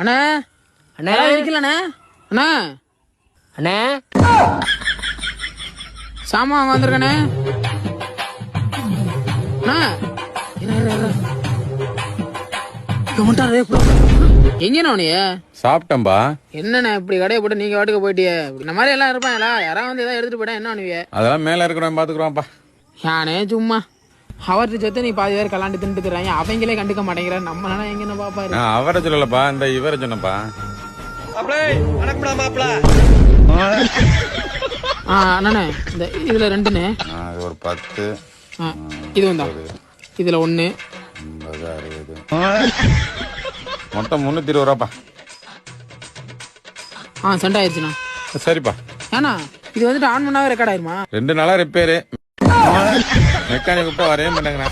அண்ணா? அண்ணே? இருக்கலண்ணே. அண்ணா. அண்ணே? சாமான் வந்திருக்கண்ணே. அண்ணா. எங்கண்ணா உனிய சாப்பிட்டேன்பா. என்னண்ணே இப்படி கடையை போட்டு நீங்க வாட்டுக்கு போயிட்டியே? இப்படி இந்த மாதிரி எல்லாம் இருப்பாங்களா யாராவது வந்து ஏதாவது எடுத்துட்டு போயிட்டா என்ன பண்ணுவிய? அதெல்லாம் மேல இருக்கிறவன் பாத்துக்கிறோம்ப்பா யானே சும்மா. அவர்கிட்ட சேர்த்து நீ பாதி பேர் கலாண்டு தின்ட்டு தர்றாங்க அவங்களே கண்டுக்க மாட்டேங்கிறார். நம்மளால எங்கன்னு பாப்பாரு? நான் அவரை சொல்லலப்பா. இந்த இவரை சொன்னப்பா ஆ அண்ணே இந்த இதுல ரெண்டுண்ணே ஆ, ஒரு பத்து. ஆ, இது வந்தா இதுல ஒண்ணு. ஐம்பது அறுபது. மொத்தம் முந்நூத்தி இருபது ரூபாப்பா. ஆ சென்ட் ஆயிடுச்சுண்ணா சரிப்பா. ஏண்ணா இது வந்துட்டு ஆன் பண்ணாவே ரெக்கார்ட் ஆயிருமா? ரெண்டு நாளா ரிப்பேரு மெக்கானிக் கூப்பிட்டா வரவே மாட்டாங்கண்ணா.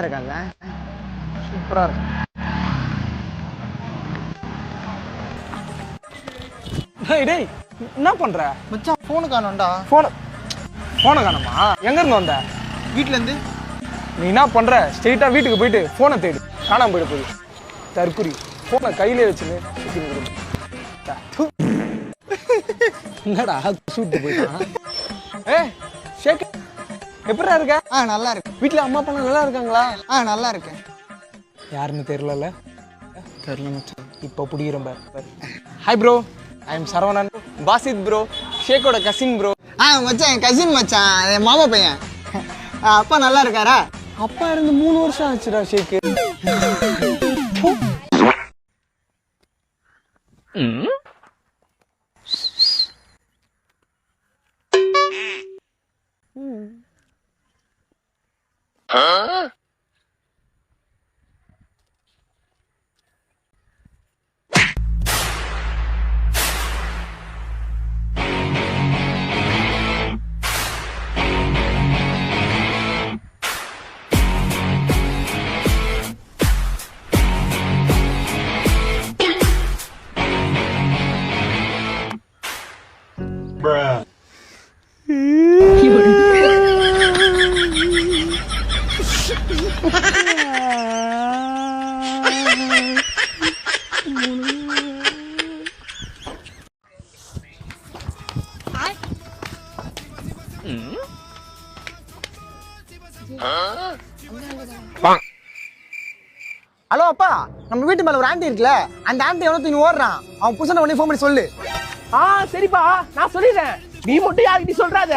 இருக்காங்க சூப்பரா இருக்கு. டேய் டேய் என்ன பண்ற? மச்சான் ஃபோனு காணோம்டா. போன போனை காணோமா? எங்க இருந்து வந்த? வீட்ல இருந்து நீ என்ன பண்ற? ஸ்ட்ரெயிட்டா வீட்டுக்கு போயிட்டு போனை தேடு. காணாம போயிட போகுது. தற்குறி போனை கையிலே வச்சுன்னு. என்னடா சூட்டு போயிட்டான்? ஏ ஷேக். எப்படிடா இருக்க? ஆ நல்லா இருக்கு வீட்ல அம்மா அப்பா நல்லா இருக்காங்களா? ஆ நல்லா இருக்கேன். யாருன்னு தெரியல தெரியல மச்சான். இப்போ புடிக்கிறேன் பாரு. Hi bro I am Saravanan Basith bro ஷேக்கோட cousin bro ஆ மச்சான் என் கசின் மச்சான். என் மாமா பையன். அப்பா நல்லா இருக்காரா? அப்பா இருந்து மூணு வருஷம் ஆச்சுடா ஷேக்கு ஹலோ அப்பா நம்ம வீட்டு மேல ஒரு ஆண்டி இருக்குல்ல அந்த ஆண்டி எவ்வளோ தூக்கி ஓடுறான்? அவன் புருஷனை உடனே ஃபோன் பண்ணி சொல்லு. ஆ சரிப்பா நான் சொல்லிடுறேன். நீ மட்டும் யார்கிட்ட சொல்றாத.